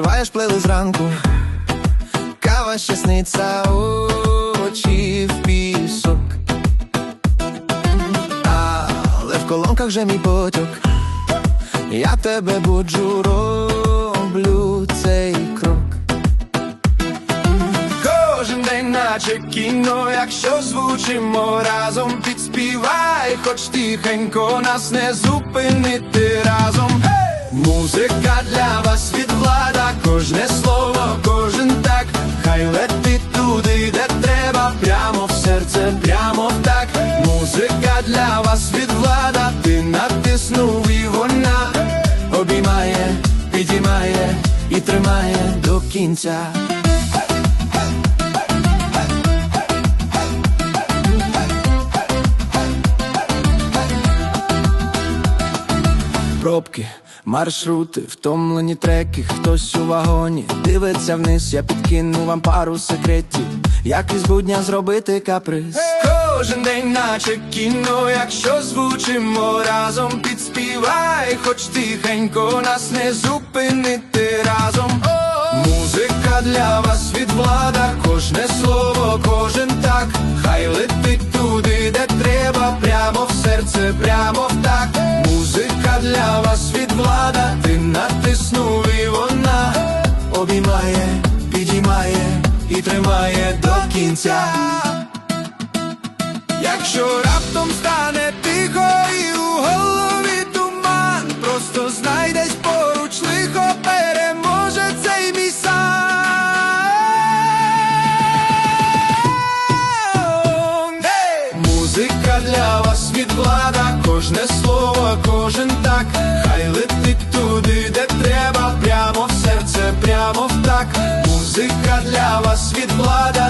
теж плили зранку. Кава щасниця, очі в пісок. Але в колонках же мій потік. Я тебе буджу, роблю цей крок. Кожен день, наче кіно, якщо звучимо разом, підспівай, хоч тихенько нас не зупинити разом. Музика для вас кожне слово, кожен так, хай летить туди, де треба, прямо в серце, прямо в так. Музика для вас від влада, ти натиснув і вона обіймає, підіймає і тримає до кінця. Пробки, маршрути, втомлені треки, хтось у вагоні дивиться вниз, я підкину вам пару секретів, як із будня зробити каприз. Кожен день, наче кіно, якщо звучимо разом, підспівай, хоч тихенько нас не зупинити разом. Музика для вас від влада, кожне слово, кожен так, хай летить тримає до кінця, якщо раптом стане тихо і у голові туман, просто знай десь поруч лихо переможе цей мій сан Музика для вас від влада, кожне слово, кожен так, хай летить туди, де. музика для вас від влада.